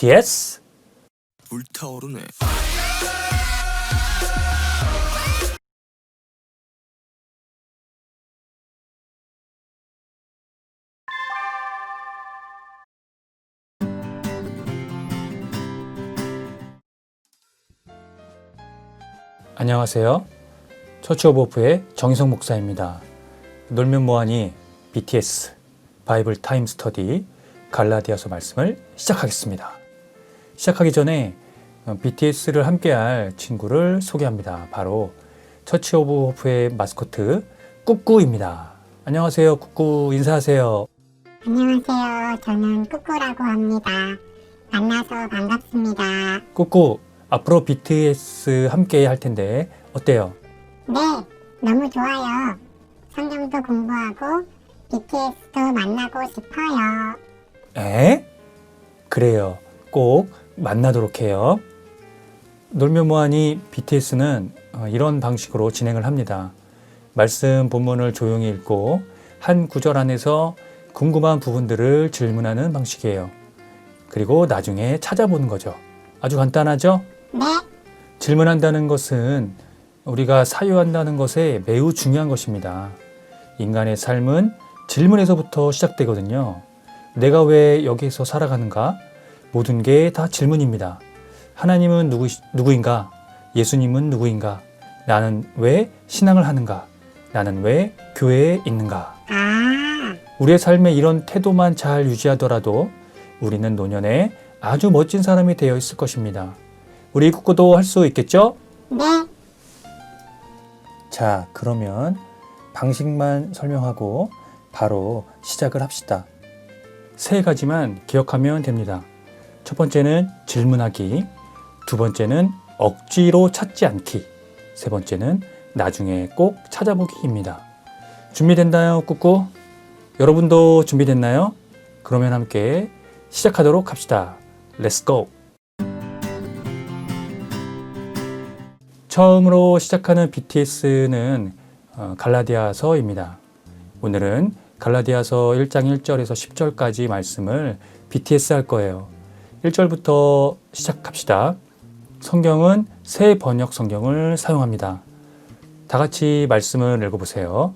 BTS 불타오르네. 안녕하세요. 처치 오브 오프의 정희성 목사입니다. 놀면 뭐하니 BTS 바이블 타임 스터디 갈라디아서 말씀을 시작하겠습니다. 시작하기 전에 어, BTS를 함께할 친구를 소개합니다. 바로 처치 오브 오프의 마스코트 꾸꾸입니다. 안녕하세요. 꾸꾸 인사하세요. 안녕하세요. 저는 꾸꾸라고 합니다. 만나서 반갑습니다. 꾸꾸 앞으로 BTS 함께 할 텐데 어때요? 네, 너무 좋아요. 성경도 공부하고 BTS도 만나고 싶어요. 에? 그래요. 꼭 만나도록 해요. 놀면 뭐하니 BTS는 어, 이런 방식으로 진행을 합니다. 말씀 본문을 조용히 읽고 한 구절 안에서 궁금한 부분들을 질문하는 방식이에요. 그리고 나중에 찾아보는 거죠. 아주 간단하죠? 네, 질문한다는 것은 우리가 사유한다는 것에 매우 중요한 것입니다. 인간의 삶은 질문에서부터 시작되거든요. 내가 왜 여기서 살아가는가? 모든 게 다 질문입니다. 하나님은 누구, 누구인가? 예수님은 누구인가? 나는 왜 신앙을 하는가? 나는 왜 교회에 있는가? 아, 우리의 삶에 이런 태도만 잘 유지하더라도 우리는 노년에 아주 멋진 사람이 되어 있을 것입니다. 우리 국구도 할 수 있겠죠? 네, 자, 그러면 방식만 설명하고 바로 시작을 합시다. 세 가지만 기억하면 됩니다. 첫 번째는 질문하기, 두 번째는 억지로 찾지 않기, 세 번째는 나중에 꼭 찾아보기입니다. 준비됐나요, 꾸꾸? 여러분도 준비됐나요? 그러면 함께 시작하도록 합시다. Let's go! 처음으로 시작하는 BTS는 어, 갈라디아서입니다. 오늘은 갈라디아서 1장 1절에서 10절까지 말씀을 BTS 할 거예요. 1절부터 시작합시다. 성경은 새 번역 성경을 사용합니다. 다 같이 말씀을 읽어보세요.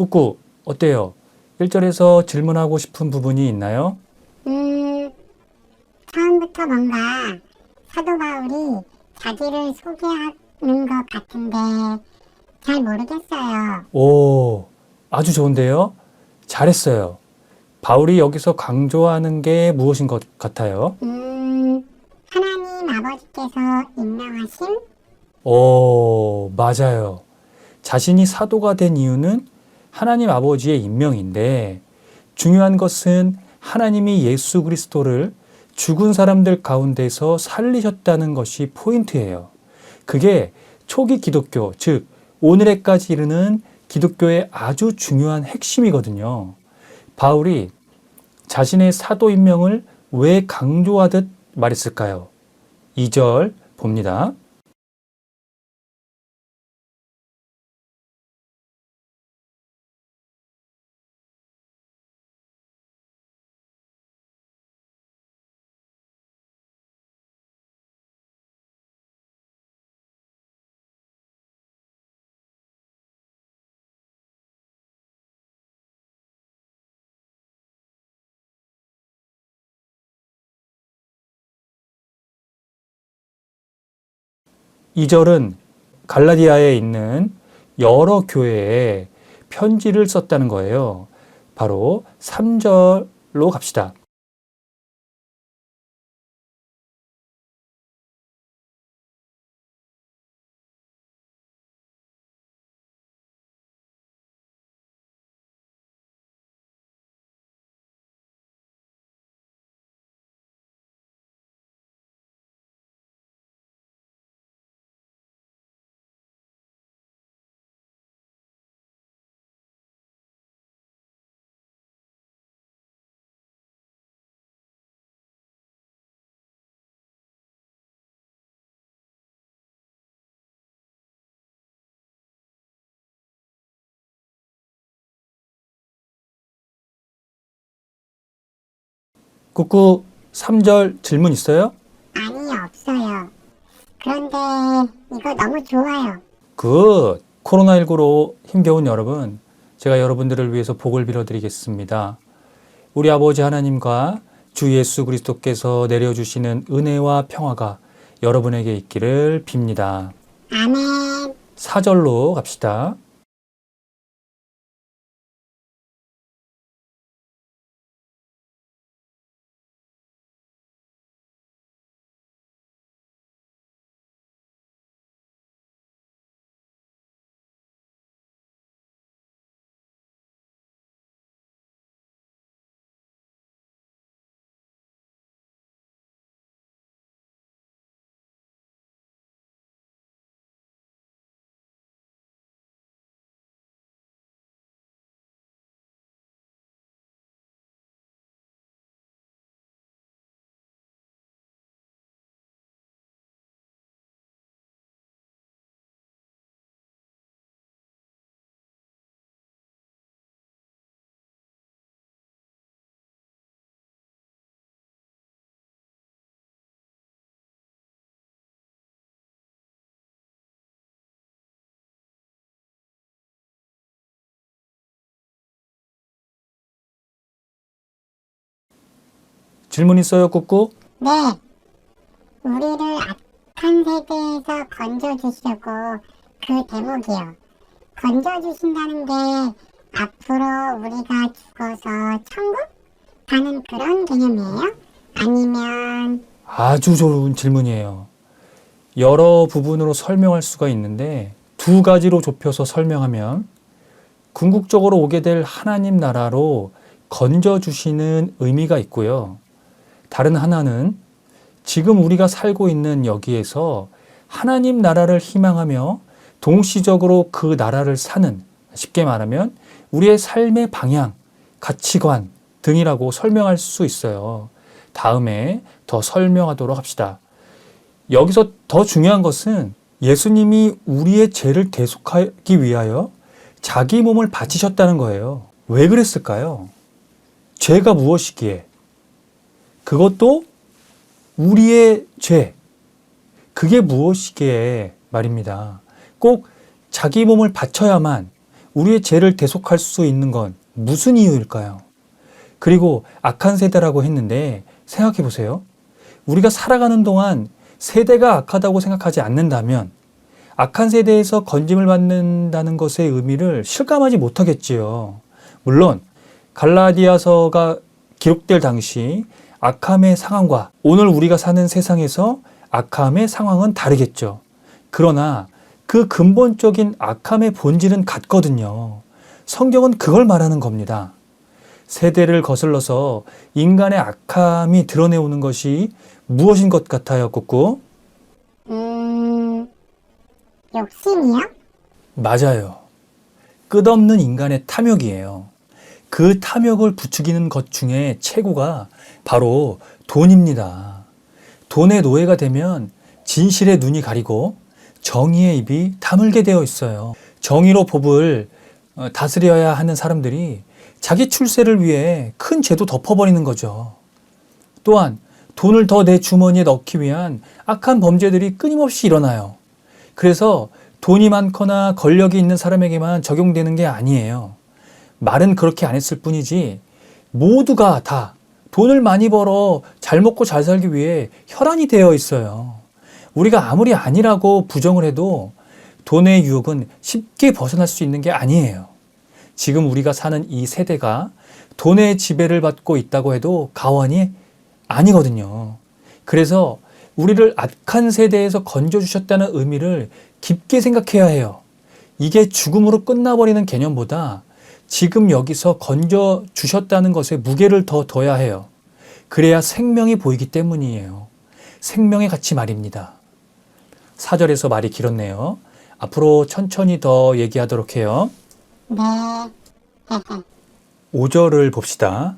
꾸꾸, 어때요? 1절에서 질문하고 싶은 부분이 있나요? 음, 처음부터 뭔가 사도 바울이 자기를 소개하는 것 같은데 잘 모르겠어요. 오, 아주 좋은데요? 잘했어요. 바울이 여기서 강조하는 게 무엇인 것 같아요? 음, 하나님 아버지께서 임명하신 오, 맞아요. 자신이 사도가 된 이유는 하나님 아버지의 임명인데 중요한 것은 하나님이 예수 그리스도를 죽은 사람들 가운데서 살리셨다는 것이 포인트예요. 그게 초기 기독교, 즉 오늘에까지 이르는 기독교의 아주 중요한 핵심이거든요. 바울이 자신의 사도 임명을 왜 강조하듯 말했을까요? 2절 봅니다. 2절은 갈라디아에 있는 여러 교회에 편지를 썼다는 거예요. 바로 3절로 갑시다. 국구 3절 질문 있어요? 아니, 없어요. 그런데 이거 너무 좋아요. 그 코로나19로 힘겨운 여러분, 제가 여러분들을 위해서 복을 빌어드리겠습니다. 우리 아버지 하나님과 주 예수 그리스도께서 내려주시는 은혜와 평화가 여러분에게 있기를 빕니다. 아멘. 4절로 갑시다. 질문 있어요, 꾹꾹? 네. 우리를 악한 세대에서 건져주시려고 그 대목이요. 건져주신다는 게 앞으로 우리가 죽어서 천국 가는 그런 개념이에요? 아니면 아주 좋은 질문이에요. 여러 부분으로 설명할 수가 있는데 두 가지로 좁혀서 설명하면 궁극적으로 오게 될 하나님 나라로 건져주시는 의미가 있고요. 다른 하나는 지금 우리가 살고 있는 여기에서 하나님 나라를 희망하며 동시적으로 그 나라를 사는 쉽게 말하면 우리의 삶의 방향, 가치관 등이라고 설명할 수 있어요. 다음에 더 설명하도록 합시다. 여기서 더 중요한 것은 예수님이 우리의 죄를 대속하기 위하여 자기 몸을 바치셨다는 거예요. 왜 그랬을까요? 죄가 무엇이기에? 그것도 우리의 죄. 그게 무엇이기에 말입니다. 꼭 자기 몸을 바쳐야만 우리의 죄를 대속할 수 있는 건 무슨 이유일까요? 그리고 악한 세대라고 했는데 생각해 보세요. 우리가 살아가는 동안 세대가 악하다고 생각하지 않는다면 악한 세대에서 건짐을 받는다는 것의 의미를 실감하지 못하겠지요. 물론 갈라디아서가 기록될 당시 악함의 상황과 오늘 우리가 사는 세상에서 악함의 상황은 다르겠죠. 그러나 그 근본적인 악함의 본질은 같거든요. 성경은 그걸 말하는 겁니다. 세대를 거슬러서 인간의 악함이 드러내오는 것이 무엇인 것 같아요, 꾸꾸? 음 욕심이요? 맞아요. 끝없는 인간의 탐욕이에요. 그 탐욕을 부추기는 것 중에 최고가 바로 돈입니다. 돈의 노예가 되면 진실의 눈이 가리고 정의의 입이 다물게 되어 있어요. 정의로 법을 어, 다스려야 하는 사람들이 자기 출세를 위해 큰 죄도 덮어버리는 거죠. 또한 돈을 더 내 주머니에 넣기 위한 악한 범죄들이 끊임없이 일어나요. 그래서 돈이 많거나 권력이 있는 사람에게만 적용되는 게 아니에요. 말은 그렇게 안 했을 뿐이지 모두가 다 돈을 많이 벌어 잘 먹고 잘 살기 위해 혈안이 되어 있어요. 우리가 아무리 아니라고 부정을 해도 돈의 유혹은 쉽게 벗어날 수 있는 게 아니에요. 지금 우리가 사는 이 세대가 돈의 지배를 받고 있다고 해도 가관이 아니거든요. 그래서 우리를 악한 세대에서 건져주셨다는 의미를 깊게 생각해야 해요. 이게 죽음으로 끝나버리는 개념보다 지금 여기서 건져 주셨다는 것에 무게를 더 둬야 해요. 그래야 생명이 보이기 때문이에요. 생명의 가치 말입니다. 사절에서 말이 길었네요. 앞으로 천천히 더 얘기하도록 해요. 네. 헤헤. 5절을 봅시다.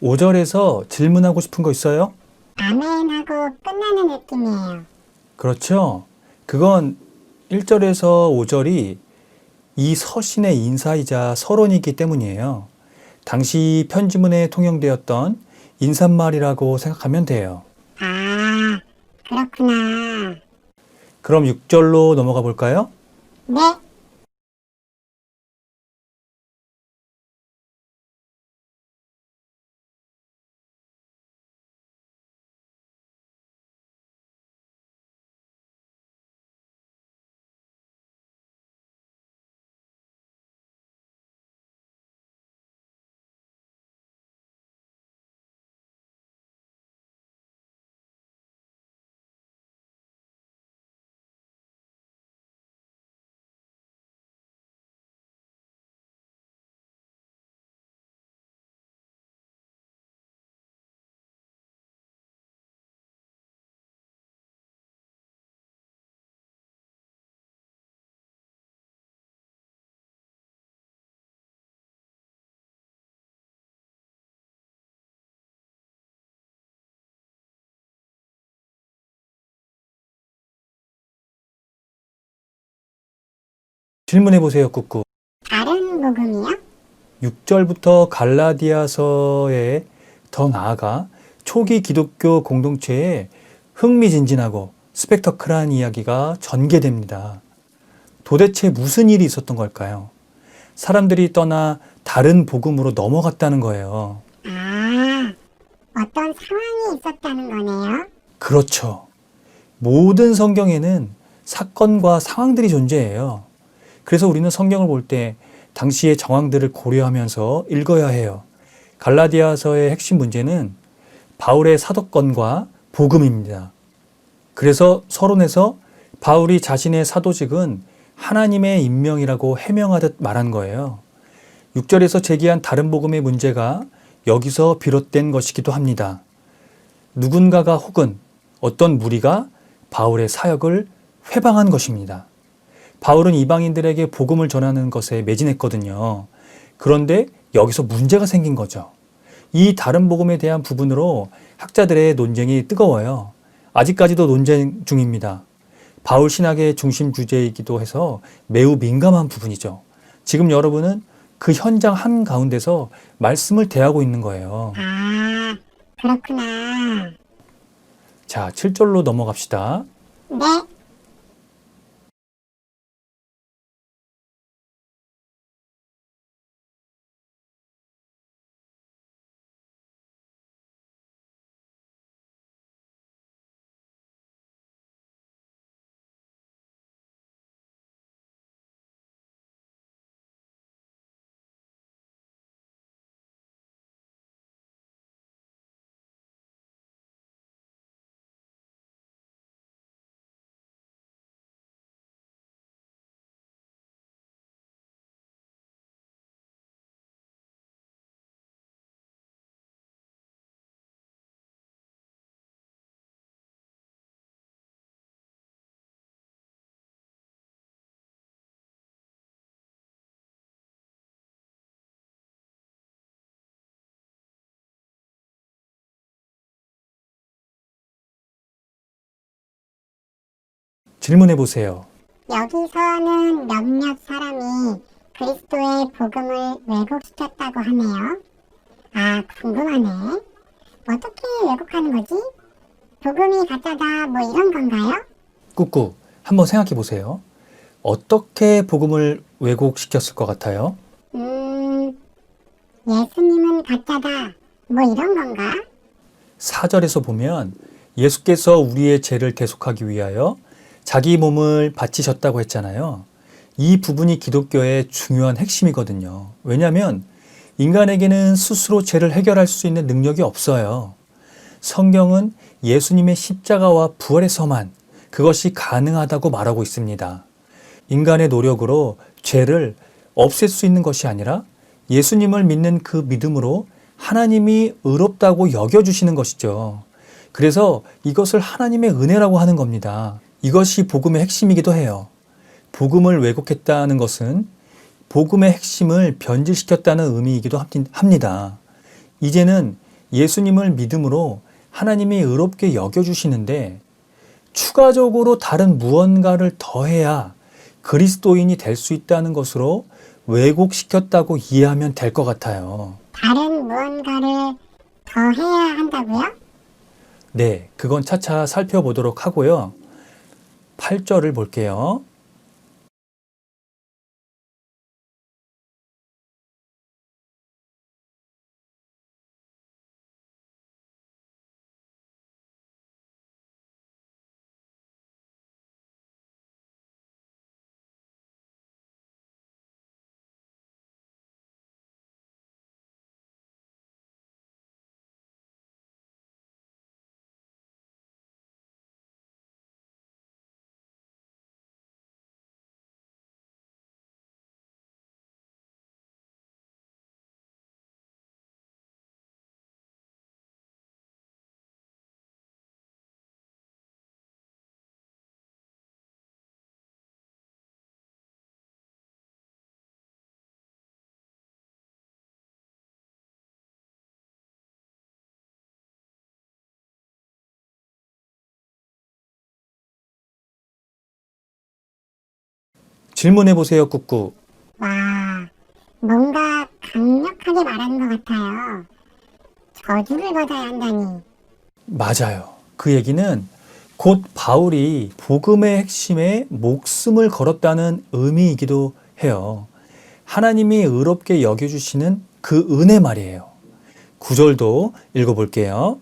오절에서 질문하고 싶은 거 있어요? 아멘 하고 끝나는 느낌이에요. 그렇죠. 그건 1절에서 5절이 이 서신의 인사이자 서론이기 때문이에요. 당시 편지문에 통용되었던 인사말이라고 생각하면 돼요. 아, 그렇구나. 그럼 6절로 넘어가 볼까요? 네. 질문해 보세요, 꾸꾸. 다른 복음이요? 6절부터 갈라디아서에 더 나아가 초기 기독교 공동체에 흥미진진하고 스펙터클한 이야기가 전개됩니다. 도대체 무슨 일이 있었던 걸까요? 사람들이 떠나 다른 복음으로 넘어갔다는 거예요. 아, 어떤 상황이 있었다는 거네요. 그렇죠. 모든 성경에는 사건과 상황들이 존재해요. 그래서 우리는 성경을 볼 때 당시의 정황들을 고려하면서 읽어야 해요. 갈라디아서의 핵심 문제는 바울의 사도권과 복음입니다. 그래서 서론에서 바울이 자신의 사도직은 하나님의 임명이라고 해명하듯 말한 거예요. 6절에서 제기한 다른 복음의 문제가 여기서 비롯된 것이기도 합니다. 누군가가 혹은 어떤 무리가 바울의 사역을 회방한 것입니다. 바울은 이방인들에게 복음을 전하는 것에 매진했거든요. 그런데 여기서 문제가 생긴 거죠. 이 다른 복음에 대한 부분으로 학자들의 논쟁이 뜨거워요. 아직까지도 논쟁 중입니다. 바울 신학의 중심 주제이기도 해서 매우 민감한 부분이죠. 지금 여러분은 그 현장 한 가운데서 말씀을 대하고 있는 거예요. 아, 그렇구나. 자, 7절로 넘어갑시다. 네. 질문해 보세요. 여기서는 몇몇 사람이 그리스도의 복음을 왜곡시켰다고 하네요. 아, 궁금하네. 어떻게 왜곡하는 거지? 복음이 가짜다, 뭐 이런 건가요? 꾹꾹 한번 생각해 보세요. 어떻게 복음을 왜곡시켰을 것 같아요? 음, 예수님은 가짜다, 뭐 이런 건가? 4절에서 보면 예수께서 우리의 죄를 대속하기 위하여 자기 몸을 바치셨다고 했잖아요. 이 부분이 기독교의 중요한 핵심이거든요. 왜냐하면 인간에게는 스스로 죄를 해결할 수 있는 능력이 없어요. 성경은 예수님의 십자가와 부활에서만 그것이 가능하다고 말하고 있습니다. 인간의 노력으로 죄를 없앨 수 있는 것이 아니라 예수님을 믿는 그 믿음으로 하나님이 의롭다고 여겨주시는 것이죠. 그래서 이것을 하나님의 은혜라고 하는 겁니다. 이것이 복음의 핵심이기도 해요. 복음을 왜곡했다는 것은 복음의 핵심을 변질시켰다는 의미이기도 합- 합니다. 이제는 예수님을 믿음으로 하나님이 의롭게 여겨주시는데 추가적으로 다른 무언가를 더해야 그리스도인이 될 수 있다는 것으로 왜곡시켰다고 이해하면 될 것 같아요. 다른 무언가를 더 해야 한다고요? 네, 그건 차차 살펴보도록 하고요. 8절을 볼게요. 질문해 보세요, 꾹꾹. 와, 뭔가 강력하게 말하는 것 같아요. 저주를 받아야 한다니. 맞아요. 그 얘기는 곧 바울이 복음의 핵심에 목숨을 걸었다는 의미이기도 해요. 하나님이 의롭게 여겨주시는 그 은혜 말이에요. 구절도 읽어볼게요.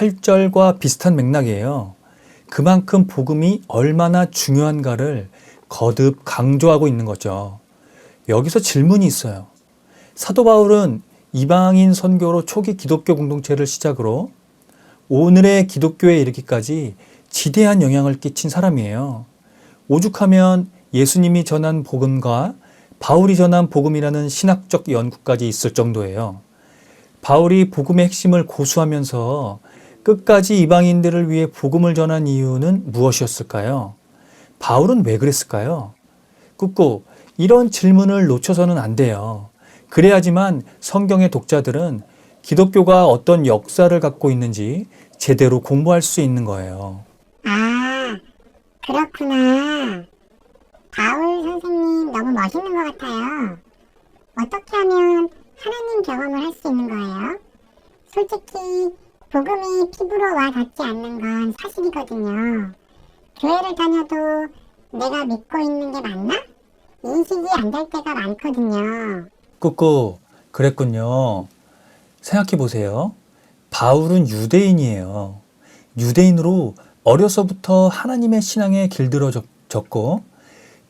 팔절과 비슷한 맥락이에요. 그만큼 복음이 얼마나 중요한가를 거듭 강조하고 있는 거죠. 여기서 질문이 있어요. 사도 바울은 이방인 선교로 초기 기독교 공동체를 시작으로 오늘의 기독교에 이르기까지 지대한 영향을 끼친 사람이에요. 오죽하면 예수님이 전한 복음과 바울이 전한 복음이라는 신학적 연구까지 있을 정도예요. 바울이 복음의 핵심을 고수하면서 끝까지 이방인들을 위해 복음을 전한 이유는 무엇이었을까요? 바울은 왜 그랬을까요? 꾹꾹 이런 질문을 놓쳐서는 안 돼요. 그래야지만 성경의 독자들은 기독교가 어떤 역사를 갖고 있는지 제대로 공부할 수 있는 거예요. 아, 그렇구나. 바울 선생님 너무 멋있는 것 같아요. 어떻게 하면 하나님 경험을 할 수 있는 거예요? 솔직히 복음이 피부로 와 닿지 않는 건 사실이거든요. 교회를 다녀도 내가 믿고 있는 게 맞나? 인식이 안 될 때가 많거든요. 꾸꾸, 그랬군요. 생각해 보세요. 바울은 유대인이에요. 유대인으로 어려서부터 하나님의 신앙에 길들어졌고,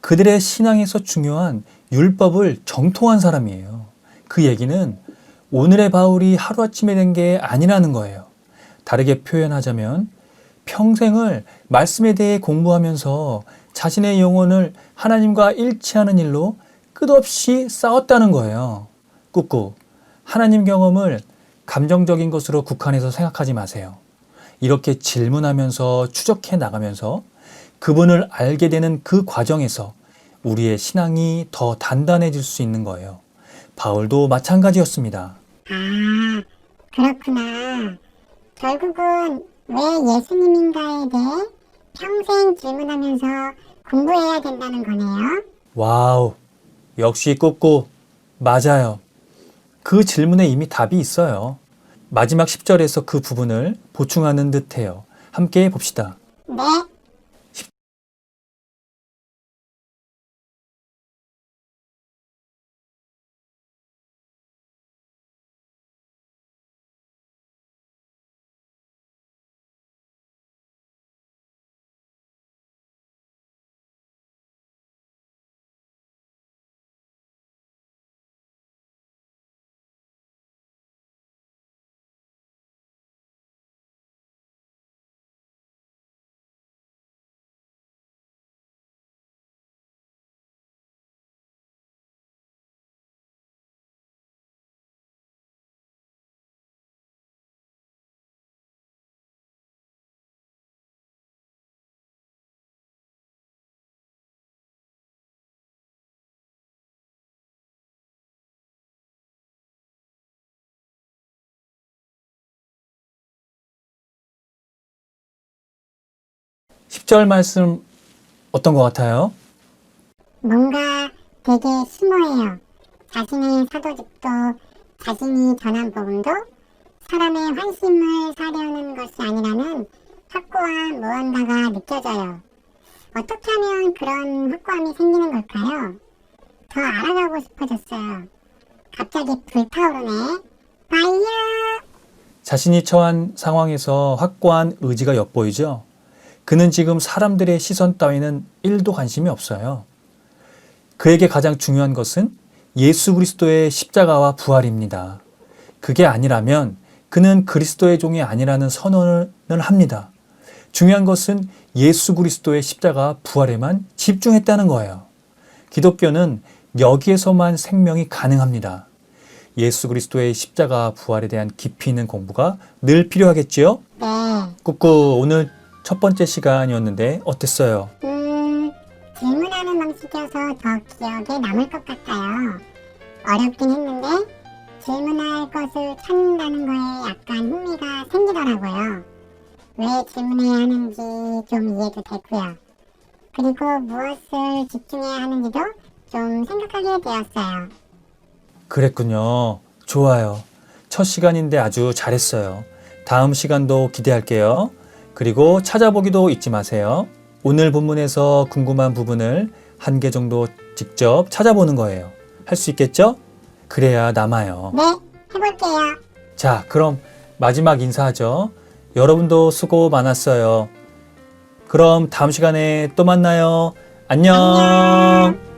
그들의 신앙에서 중요한 율법을 정통한 사람이에요. 그 얘기는 오늘의 바울이 하루아침에 된 게 아니라는 거예요. 다르게 표현하자면 평생을 말씀에 대해 공부하면서 자신의 영혼을 하나님과 일치하는 일로 끝없이 싸웠다는 거예요. 꾹꾹. 하나님 경험을 감정적인 것으로 국한해서 생각하지 마세요. 이렇게 질문하면서 추적해 나가면서 그분을 알게 되는 그 과정에서 우리의 신앙이 더 단단해질 수 있는 거예요. 바울도 마찬가지였습니다. 아, 그렇구나. 결국은 왜 예수님인가에 대해 평생 질문하면서 공부해야 된다는 거네요. 와우. 역시 꾹꾹. 맞아요. 그 질문에 이미 답이 있어요. 마지막 10절에서 그 부분을 보충하는 듯 해요. 함께 봅시다. 네, 십절 말씀 어떤 것 같아요? 뭔가 되게 심오해요. 자신의 사도직도 자신이 전한 복음도 사람의 환심을 사려는 것이 아니라는 확고한 무언가가 느껴져요. 어떻게 하면 그런 확고함이 생기는 걸까요? 더 알아가고 싶어졌어요. 갑자기 불타오르네. 파이어! 자신이 처한 상황에서 확고한 의지가 엿보이죠? 그는 지금 사람들의 시선 따위는 1도 관심이 없어요. 그에게 가장 중요한 것은 예수 그리스도의 십자가와 부활입니다. 그게 아니라면 그는 그리스도의 종이 아니라는 선언을 합니다. 중요한 것은 예수 그리스도의 십자가 부활에만 집중했다는 거예요. 기독교는 여기에서만 생명이 가능합니다. 예수 그리스도의 십자가 부활에 대한 깊이 있는 공부가 늘 필요하겠지요? 네. 꾸꾸 오늘 첫 번째 시간이었는데 어땠어요? 음, 질문하는 방식이어서 더 기억에 남을 것 같아요. 어렵긴 했는데 질문할 것을 찾는다는 거에 약간 흥미가 생기더라고요. 왜 질문해야 하는지 좀 이해도 됐고요. 그리고 무엇을 집중해야 하는지도 좀 생각하게 되었어요. 그랬군요. 좋아요. 첫 시간인데 아주 잘했어요. 다음 시간도 기대할게요. 그리고 찾아보기도 잊지 마세요. 오늘 본문에서 궁금한 부분을 한 개 정도 직접 찾아보는 거예요. 할 수 있겠죠? 그래야 남아요. 네, 해볼게요. 자, 그럼 마지막 인사하죠. 여러분도 수고 많았어요. 그럼 다음 시간에 또 만나요. 안녕. 안녕.